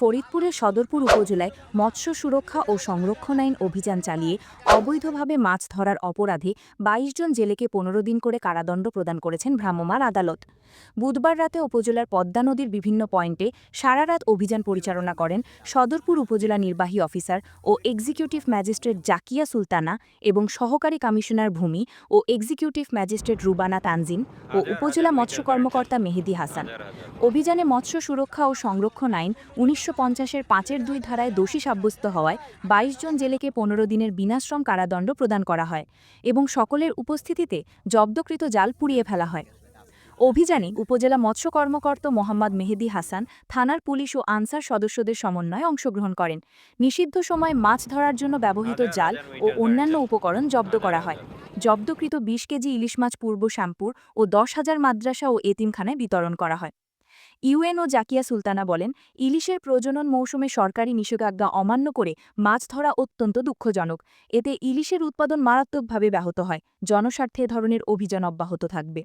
ফরিদপুরের সদরপুর উপজেলায় মৎস্য সুরক্ষা ও সংরক্ষণ আইন অভিযান চালিয়ে অবৈধভাবে মাছ ধরার অপরাধে ২২ জন জেলেকে পনেরো দিন করে কারাদণ্ড প্রদান করেছেন ভ্রাম্যমাণ আদালত। বুধবার রাতে উপজেলার পদ্মা নদীর বিভিন্ন পয়েন্টে সারারাত অভিযান পরিচালনা করেন সদরপুর উপজেলা নির্বাহী অফিসার ও এক্সিকিউটিভ ম্যাজিস্ট্রেট জাকিয়া সুলতানা এবং সহকারী কমিশনার ভূমি ও এক্সিকিউটিভ ম্যাজিস্ট্রেট রুবানা তানজিন ও উপজেলা মৎস্য কর্মকর্তা মেহেদি হাসান। অভিযানে মৎস্য সুরক্ষা ও সংরক্ষণ আইন উনিশশো পঞ্চাশের পাঁচের দুই ধারায় দোষী সাব্যস্ত হওয়ায় ২২ জন জেলেকে পনেরো দিনের বিনাশ্রম কারাদণ্ড প্রদান করা হয় এবং সকলের উপস্থিতিতে জব্দকৃত জাল পুড়িয়ে ফেলা হয়। অভিযানে উপজেলা মৎস্য কর্মকর্তা মোহাম্মদ মেহেদি হাসান থানার পুলিশ ও আনসার সদস্যদের সমন্বয়ে অংশগ্রহণ করেন। নিষিদ্ধ সময় মাছ ধরার জন্য ব্যবহৃত জাল ও অন্যান্য উপকরণ জব্দ করা হয়। জব্দকৃত বিশ কেজি ইলিশ মাছ পূর্ব শ্যামপুর ও দশ হাজার মাদ্রাসা ও এতিমখানায় বিতরণ করা হয়। ইউএনও জাকিয়া সুলতানা বলেন, ইলিশের প্রজনন মৌসুমে সরকারি নিষেধাজ্ঞা অমান্য করে মাছ ধরা অত্যন্ত দুঃখজনক। এতে ইলিশের উৎপাদন মারাত্মকভাবে ব্যাহত হয়। জনস্বার্থে ধরনের অভিযান অব্যাহত থাকবে।